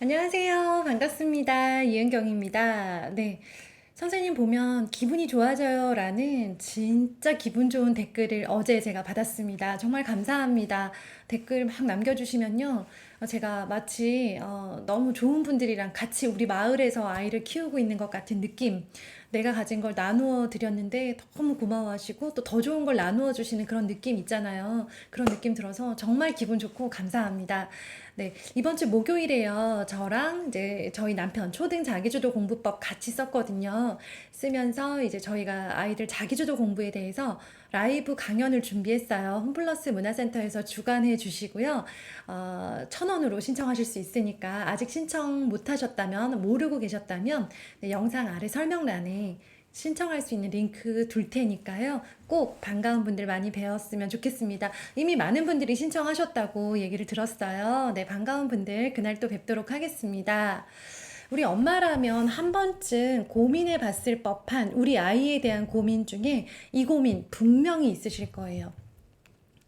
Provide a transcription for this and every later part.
안녕하세요. 반갑습니다. 이은경입니다. 네. 선생님 보면 기분이 좋아져요 라는 진짜 기분 좋은 댓글을 어제 제가 받았습니다. 정말 감사합니다. 댓글 막 남겨주시면요. 어, 제가 마치 어, 너무 좋은 분들이랑 같이 우리 마을에서 아이를 키우고 있는 것 같은 느낌. 내가 가진 걸 나누어 드렸는데 너무 고마워하시고 또 더 좋은 걸 나누어 주시는 그런 느낌 있잖아요. 그런 느낌 들어서 정말 기분 좋고 감사합니다. 네, 이번 주 목요일에요. 저랑 이제 저희 남편 초등 자기주도 공부법 같이 썼거든요. 쓰면서 이제 저희가 아이들 자기주도 공부에 대해서 라이브 강연을 준비했어요. 홈플러스 문화센터에서 주관해 주시고요. 어, 천 원으로 신청하실 수 있으니까 아직 신청 못 하셨다면, 모르고 계셨다면, 네, 영상 아래 설명란에 신청할 수 있는 링크 둘 테니까요. 꼭 반가운 분들 많이 배웠으면 좋겠습니다. 이미 많은 분들이 신청하셨다고 얘기를 들었어요. 네, 반가운 분들 그날 또 뵙도록 하겠습니다. 우리 엄마라면 한 번쯤 고민해 봤을 법한 우리 아이에 대한 고민 중에 이 고민 분명히 있으실 거예요.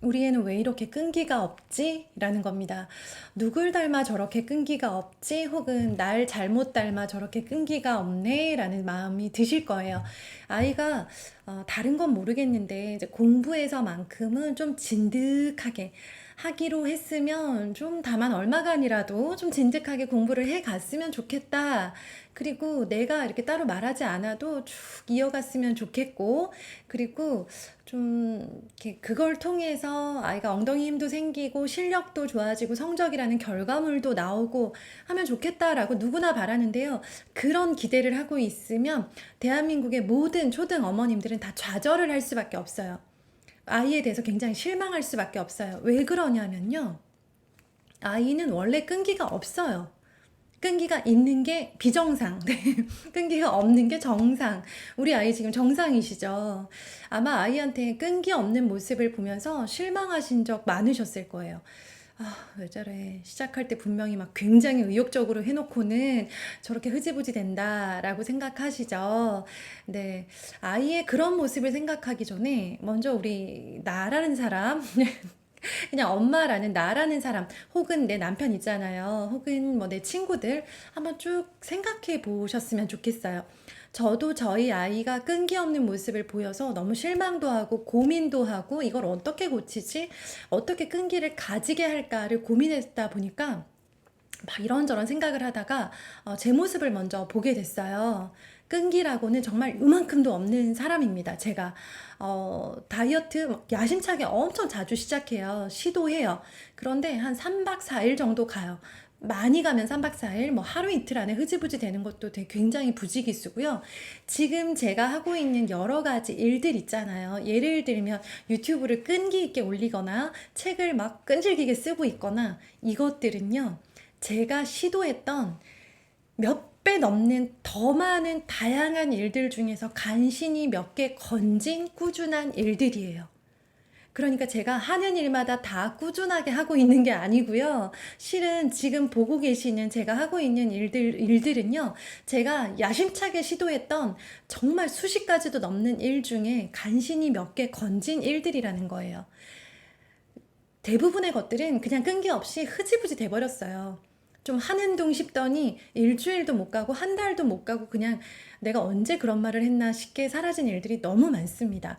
우리 애는 왜 이렇게 끈기가 없지? 라는 겁니다. 누굴 닮아 저렇게 끈기가 없지? 혹은 날 잘못 닮아 저렇게 끈기가 없네? 라는 마음이 드실 거예요. 아이가 어, 다른 건 모르겠는데 공부에서만큼은 좀 진득하게 하기로 했으면 좀 다만 얼마간이라도 좀 진득하게 공부를 해 갔으면 좋겠다. 그리고 내가 이렇게 따로 말하지 않아도 쭉 이어갔으면 좋겠고, 그리고 좀 이렇게 그걸 통해서 아이가 엉덩이 힘도 생기고 실력도 좋아지고 성적이라는 결과물도 나오고 하면 좋겠다라고 누구나 바라는데요. 그런 기대를 하고 있으면 대한민국의 모든 초등 어머님들은 다 좌절을 할 수밖에 없어요. 아이에 대해서 굉장히 실망할 수밖에 없어요. 왜 그러냐면요. 아이는 원래 끈기가 없어요. 끈기가 있는 게 비정상, 네. 끈기가 없는 게 정상. 우리 아이 지금 정상이시죠? 아마 아이한테 끈기 없는 모습을 보면서 실망하신 적 많으셨을 거예요. 아, 왜 저래. 시작할 때 분명히 막 굉장히 의욕적으로 해놓고는 저렇게 흐지부지 된다라고 생각하시죠. 네. 아이의 그런 모습을 생각하기 전에 먼저 우리 나라는 사람, 그냥 엄마라는 나라는 사람, 혹은 내 남편 있잖아요. 혹은 뭐 내 친구들 한번 쭉 생각해 보셨으면 좋겠어요. 저도 저희 아이가 끈기 없는 모습을 보여서 너무 실망도 하고 고민도 하고 이걸 어떻게 고치지? 어떻게 끈기를 가지게 할까를 고민했다 보니까 막 이런저런 생각을 하다가 어, 제 모습을 먼저 보게 됐어요. 끈기라고는 정말 요만큼도 없는 사람입니다. 제가 어, 다이어트 막 야심차게 엄청 자주 시작해요. 시도해요. 그런데 한 3박 4일 정도 가요. 많이 가면 3박 4일, 뭐 하루 이틀 안에 흐지부지 되는 것도 되게 굉장히 부지기수고요. 지금 제가 하고 있는 여러 가지 일들 있잖아요. 예를 들면 유튜브를 끈기 있게 올리거나 책을 막 끈질기게 쓰고 있거나 이것들은요. 제가 시도했던 몇 배 넘는 더 많은 다양한 일들 중에서 간신히 몇 개 건진 꾸준한 일들이에요. 그러니까 제가 하는 일마다 다 꾸준하게 하고 있는 게 아니고요. 실은 지금 보고 계시는 제가 하고 있는 일들, 일들은요. 제가 야심차게 시도했던 정말 수십 가지도 넘는 일 중에 간신히 몇 개 건진 일들이라는 거예요. 대부분의 것들은 그냥 끈기 없이 흐지부지 돼버렸어요. 좀 하는 둥 싶더니 일주일도 못 가고 한 달도 못 가고 그냥 내가 언제 그런 말을 했나 싶게 사라진 일들이 너무 많습니다.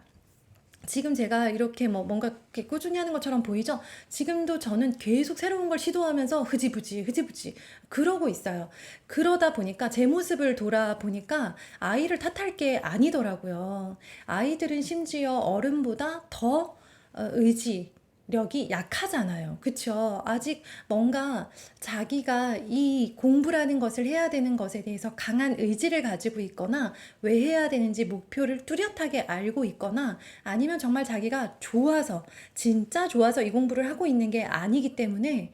지금 제가 이렇게 뭐 뭔가 이렇게 꾸준히 하는 것처럼 보이죠? 지금도 저는 계속 새로운 걸 시도하면서 흐지부지, 흐지부지 그러고 있어요. 그러다 보니까 제 모습을 돌아보니까 아이를 탓할 게 아니더라고요. 아이들은 심지어 어른보다 더 어, 의지, 력이 약하잖아요. 그쵸? 아직 뭔가 자기가 이 공부라는 것을 해야 되는 것에 대해서 강한 의지를 가지고 있거나 왜 해야 되는지 목표를 뚜렷하게 알고 있거나 아니면 정말 자기가 좋아서, 진짜 좋아서 이 공부를 하고 있는 게 아니기 때문에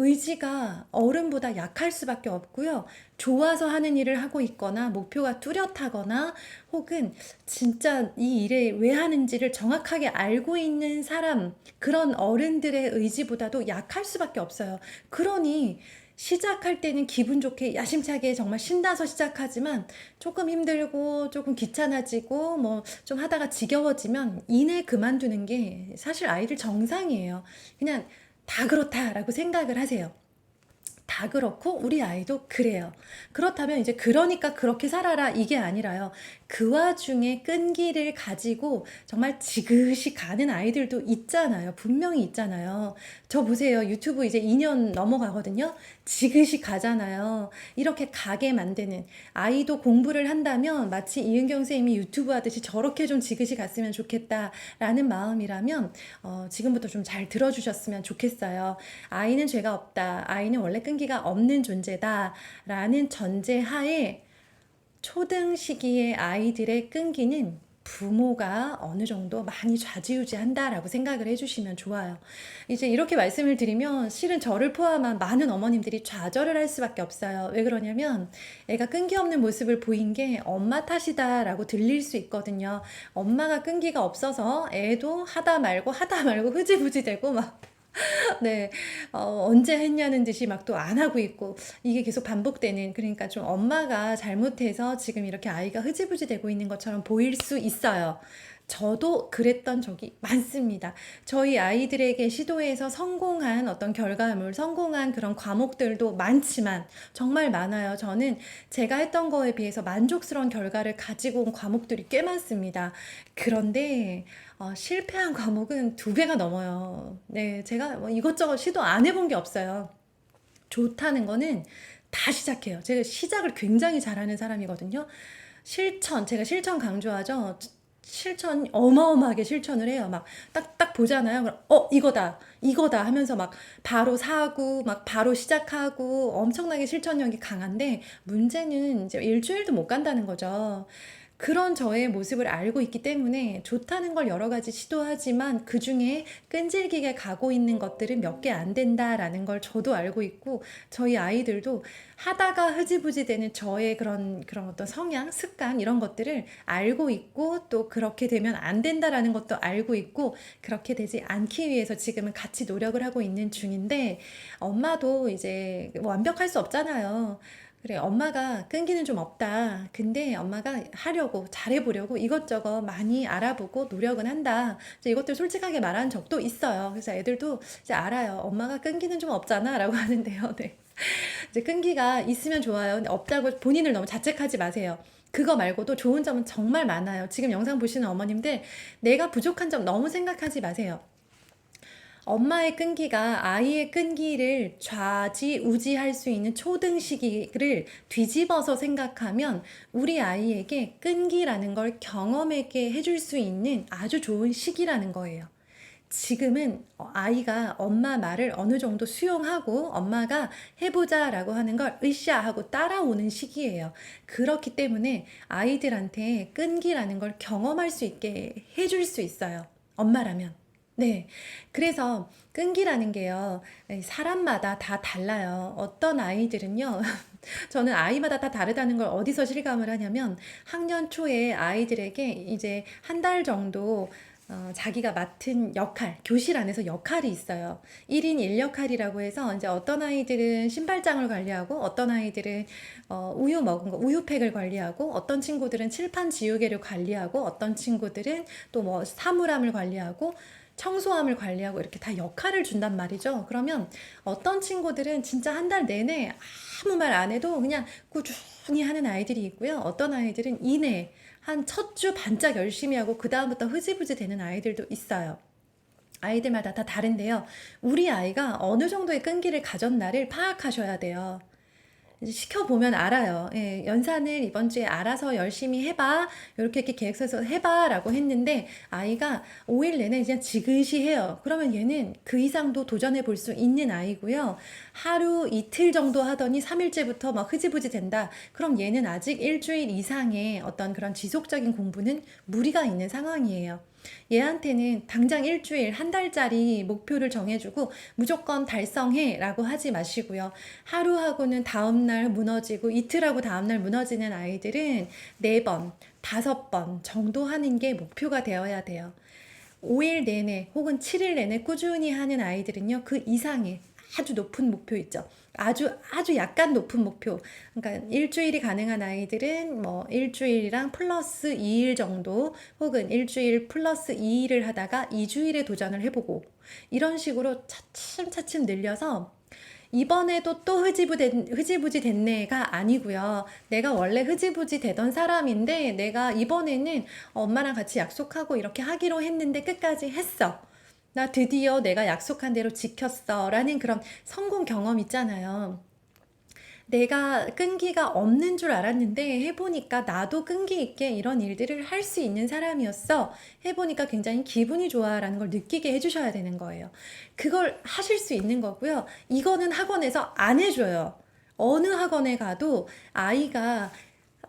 의지가 어른보다 약할 수밖에 없고요. 좋아서 하는 일을 하고 있거나 목표가 뚜렷하거나 혹은 진짜 이 일에 왜 하는지를 정확하게 알고 있는 사람, 그런 어른들의 의지보다도 약할 수밖에 없어요. 그러니 시작할 때는 기분 좋게 야심차게 정말 신나서 시작하지만 조금 힘들고 조금 귀찮아지고 뭐 좀 하다가 지겨워지면 이내 그만두는 게 사실 아이들 정상이에요. 그냥 다 그렇다라고 생각을 하세요. 다 그렇고 우리 아이도 그래요. 그렇다면 이제 그러니까 그렇게 살아라 이게 아니라요. 그 와중에 끈기를 가지고 정말 지그시 가는 아이들도 있잖아요. 분명히 있잖아요. 저 보세요. 유튜브 이제 2년 넘어가거든요. 지그시 가잖아요. 이렇게 가게 만드는 아이도 공부를 한다면 마치 이은경 선생님이 유튜브 하듯이 저렇게 좀 지그시 갔으면 좋겠다라는 마음이라면 어, 지금부터 좀 잘 들어주셨으면 좋겠어요. 아이는 죄가 없다. 아이는 원래 끈기 가 없는 존재다라는 전제하에 초등 시기의 아이들의 끈기는 부모가 어느 정도 많이 좌지우지한다라고 생각을 해주시면 좋아요. 이제 이렇게 말씀을 드리면 실은 저를 포함한 많은 어머님들이 좌절을 할 수밖에 없어요. 왜 그러냐면 애가 끈기 없는 모습을 보인 게 엄마 탓이다라고 들릴 수 있거든요. 엄마가 끈기가 없어서 애도 하다 말고 하다 말고 흐지부지 되고 막 네, 어, 언제 했냐는 듯이 막 또 안 하고 있고, 이게 계속 반복되는, 그러니까 좀 엄마가 잘못해서 지금 이렇게 아이가 흐지부지 되고 있는 것처럼 보일 수 있어요. 저도 그랬던 적이 많습니다. 저희 아이들에게 시도해서 성공한 어떤 결과물, 성공한 그런 과목들도 많지만, 정말 많아요. 저는 제가 했던 거에 비해서 만족스러운 결과를 가지고 온 과목들이 꽤 많습니다. 그런데, 어, 실패한 과목은 두 배가 넘어요. 네, 제가 뭐 이것저것 시도 안 해본 게 없어요. 좋다는 거는 다 시작해요. 제가 시작을 굉장히 잘하는 사람이거든요. 실천, 제가 실천 강조하죠. 실천 어마어마하게 실천을 해요. 막딱딱 보잖아요. 그럼 어 이거다 이거다 하면서 막 바로 사고 막 바로 시작하고 엄청나게 실천력이 강한데 문제는 이제 일주일도 못 간다는 거죠. 그런 저의 모습을 알고 있기 때문에 좋다는 걸 여러 가지 시도하지만 그 중에 끈질기게 가고 있는 것들은 몇 개 안 된다라는 걸 저도 알고 있고 저희 아이들도 하다가 흐지부지 되는 저의 그런 그런 어떤 성향, 습관 이런 것들을 알고 있고 또 그렇게 되면 안 된다라는 것도 알고 있고 그렇게 되지 않기 위해서 지금은 같이 노력을 하고 있는 중인데 엄마도 이제 완벽할 수 없잖아요. 그래, 엄마가 끈기는 좀 없다. 근데 엄마가 하려고, 잘해보려고 이것저것 많이 알아보고 노력은 한다. 이것들 솔직하게 말한 적도 있어요. 그래서 애들도 이제 알아요. 엄마가 끈기는 좀 없잖아. 라고 하는데요. 네. 이제 끈기가 있으면 좋아요. 근데 없다고 본인을 너무 자책하지 마세요. 그거 말고도 좋은 점은 정말 많아요. 지금 영상 보시는 어머님들, 내가 부족한 점 너무 생각하지 마세요. 엄마의 끈기가 아이의 끈기를 좌지우지할 수 있는 초등 시기를 뒤집어서 생각하면 우리 아이에게 끈기라는 걸 경험하게 해줄 수 있는 아주 좋은 시기라는 거예요. 지금은 아이가 엄마 말을 어느 정도 수용하고 엄마가 해보자 라고 하는 걸 으쌰 하고 따라오는 시기예요. 그렇기 때문에 아이들한테 끈기라는 걸 경험할 수 있게 해줄 수 있어요. 엄마라면. 네. 그래서 끈기라는 게요, 사람마다 다 달라요. 어떤 아이들은요, 저는 아이마다 다 다르다는 걸 어디서 실감을 하냐면, 학년 초에 아이들에게 이제 한 달 정도 어, 자기가 맡은 역할, 교실 안에서 역할이 있어요. 1인 1역할이라고 해서 이제 어떤 아이들은 신발장을 관리하고 어떤 아이들은 어, 우유 먹은 거, 우유팩을 관리하고 어떤 친구들은 칠판 지우개를 관리하고 어떤 친구들은 또 뭐 사물함을 관리하고 청소함을 관리하고 이렇게 다 역할을 준단 말이죠. 그러면 어떤 친구들은 진짜 한 달 내내 아무 말 안 해도 그냥 꾸준히 하는 아이들이 있고요. 어떤 아이들은 이내 한 첫 주 반짝 열심히 하고 그다음부터 흐지부지 되는 아이들도 있어요. 아이들마다 다 다른데요. 우리 아이가 어느 정도의 끈기를 가졌나를 파악하셔야 돼요. 이제 시켜보면 알아요. 예, 연산을 이번 주에 알아서 열심히 해봐. 이렇게 이렇게 계획서에서 해봐 라고 했는데 아이가 5일 내내 그냥 지그시 해요. 그러면 얘는 그 이상도 도전해 볼 수 있는 아이고요. 하루 이틀 정도 하더니 3일째부터 막 흐지부지 된다. 그럼 얘는 아직 일주일 이상의 어떤 그런 지속적인 공부는 무리가 있는 상황이에요. 얘한테는 당장 일주일, 한 달짜리 목표를 정해주고 무조건 달성해 라고 하지 마시고요. 하루하고는 다음날 무너지고 이틀하고 다음날 무너지는 아이들은 네 번, 다섯 번 정도 하는 게 목표가 되어야 돼요. 5일 내내 혹은 7일 내내 꾸준히 하는 아이들은요, 그 이상의 아주 높은 목표 있죠. 아주 아주 약간 높은 목표. 그러니까 일주일이 가능한 아이들은 뭐 일주일이랑 플러스 2일 정도 혹은 일주일 플러스 2일을 하다가 2주일에 도전을 해보고 이런 식으로 차츰차츰 늘려서 이번에도 또 흐지부지, 흐지부지 됐네가 아니고요. 내가 원래 흐지부지 되던 사람인데 내가 이번에는 엄마랑 같이 약속하고 이렇게 하기로 했는데 끝까지 했어. 나 드디어 내가 약속한 대로 지켰어. 라는 그런 성공 경험 있잖아요. 내가 끈기가 없는 줄 알았는데 해보니까 나도 끈기 있게 이런 일들을 할 수 있는 사람이었어. 해보니까 굉장히 기분이 좋아라는 걸 느끼게 해주셔야 되는 거예요. 그걸 하실 수 있는 거고요. 이거는 학원에서 안 해줘요. 어느 학원에 가도 아이가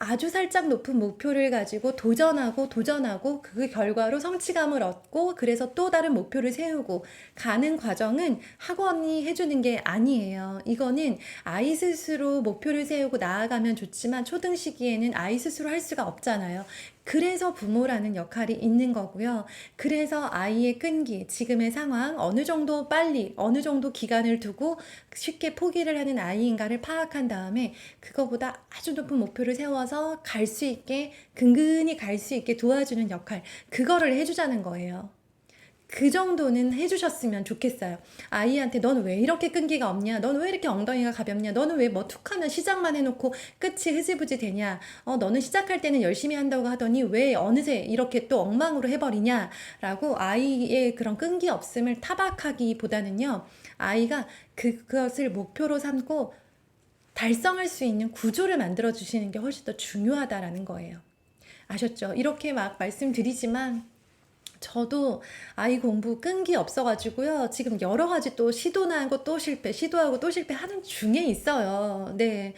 아주 살짝 높은 목표를 가지고 도전하고 도전하고 그 결과로 성취감을 얻고 그래서 또 다른 목표를 세우고 가는 과정은 학원이 해주는 게 아니에요. 이거는 아이 스스로 목표를 세우고 나아가면 좋지만 초등 시기에는 아이 스스로 할 수가 없잖아요. 그래서 부모라는 역할이 있는 거고요. 그래서 아이의 끈기, 지금의 상황, 어느 정도 빨리, 어느 정도 기간을 두고 쉽게 포기를 하는 아이인가를 파악한 다음에 그거보다 아주 높은 목표를 세워서 갈 수 있게, 근근히 갈 수 있게 도와주는 역할, 그거를 해주자는 거예요. 그 정도는 해주셨으면 좋겠어요. 아이한테 넌 왜 이렇게 끈기가 없냐? 넌 왜 이렇게 엉덩이가 가볍냐? 너는 왜 뭐 툭하면 시작만 해놓고 끝이 흐지부지 되냐? 어, 너는 시작할 때는 열심히 한다고 하더니 왜 어느새 이렇게 또 엉망으로 해버리냐? 라고 아이의 그런 끈기 없음을 타박하기보다는요, 아이가 그, 그것을 목표로 삼고 달성할 수 있는 구조를 만들어 주시는 게 훨씬 더 중요하다라는 거예요. 아셨죠? 이렇게 막 말씀드리지만 저도 아이 공부 끈기 없어가지고요. 지금 여러 가지 또 시도나 하고 또 실패, 시도하고 또 실패하는 중에 있어요. 네.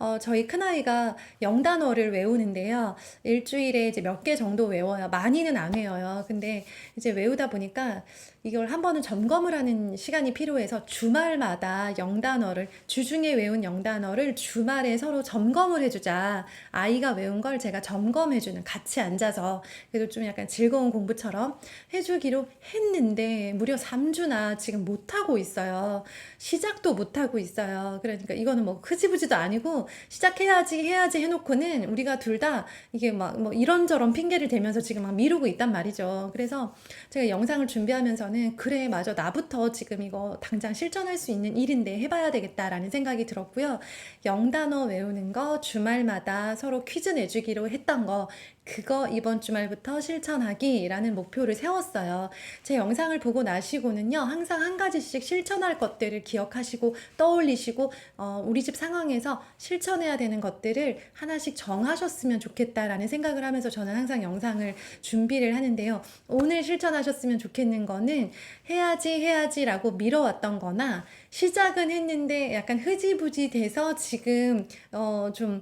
어, 저희 큰아이가 영단어를 외우는데요. 일주일에 이제 몇 개 정도 외워요. 많이는 안 외워요. 근데 이제 외우다 보니까 이걸 한 번은 점검을 하는 시간이 필요해서 주말마다 영단어를, 주중에 외운 영단어를 주말에 서로 점검을 해주자. 아이가 외운 걸 제가 점검해주는, 같이 앉아서. 그래도 좀 약간 즐거운 공부처럼 해주기로 했는데, 무려 3주나 지금 못하고 있어요. 시작도 못하고 있어요. 그러니까 이거는 뭐 흐지부지도 아니고, 시작해야지, 해야지 해놓고는 우리가 둘 다 이게 막 뭐 이런저런 핑계를 대면서 지금 막 미루고 있단 말이죠. 그래서 제가 영상을 준비하면서는 그래, 맞아. 나부터 지금 이거 당장 실천할 수 있는 일인데 해봐야 되겠다라는 생각이 들었고요. 영단어 외우는 거 주말마다 서로 퀴즈 내주기로 했던 거 그거 이번 주말부터 실천하기라는 목표 를 세웠어요. 제 영상을 보고 나시고는요, 항상 한 가지씩 실천할 것들을 기억하시고 떠올리시고, 어, 우리 집 상황에서 실천해야 되는 것들을 하나씩 정하셨으면 좋겠다라는 생각을 하면서 저는 항상 영상을 준비를 하는데요. 오늘 실천하셨으면 좋겠는 거는 해야지, 해야지라고 미뤄왔던 거나 시작은 했는데 약간 흐지부지 돼서 지금, 어, 좀,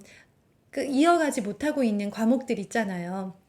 그 이어가지 못하고 있는 과목들 있잖아요.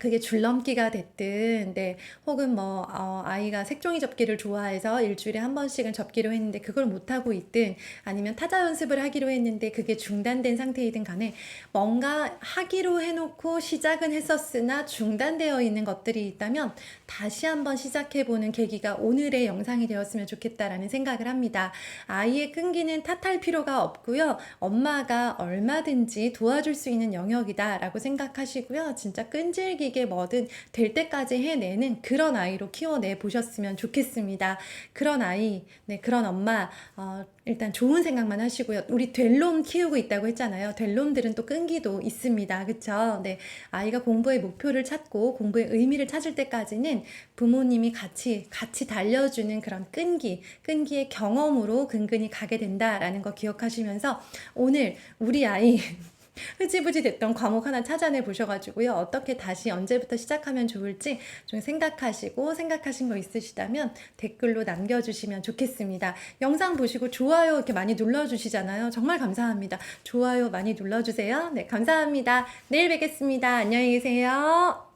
그게 줄넘기가 됐든, 네, 혹은 뭐, 어, 아이가 색종이 접기를 좋아해서 일주일에 한 번씩은 접기로 했는데 그걸 못하고 있든, 아니면 타자 연습을 하기로 했는데 그게 중단된 상태이든 간에 뭔가 하기로 해놓고 시작은 했었으나 중단되어 있는 것들이 있다면 다시 한번 시작해보는 계기가 오늘의 영상이 되었으면 좋겠다라는 생각을 합니다. 아이의 끈기는 탓할 필요가 없고요. 엄마가 얼마든지 도와줄 수 있는 영역이다라고 생각하시고요. 진짜 끈질기 이게 뭐든 될 때까지 해내는 그런 아이로 키워내 보셨으면 좋겠습니다. 그런 아이, 네, 그런 엄마, 어, 일단 좋은 생각만 하시고요. 우리 될놈 키우고 있다고 했잖아요. 될놈들은 또 끈기도 있습니다. 그쵸? 네. 아이가 공부의 목표를 찾고 공부의 의미를 찾을 때까지는 부모님이 같이, 같이 달려주는 그런 끈기, 끈기의 경험으로 근근히 가게 된다라는 거 기억하시면서 오늘 우리 아이 흐지부지 됐던 과목 하나 찾아내 보셔가지고요. 어떻게 다시 언제부터 시작하면 좋을지 좀 생각하시고 생각하신 거 있으시다면 댓글로 남겨주시면 좋겠습니다. 영상 보시고 좋아요 이렇게 많이 눌러주시잖아요. 정말 감사합니다. 좋아요 많이 눌러주세요. 네, 감사합니다. 내일 뵙겠습니다. 안녕히 계세요.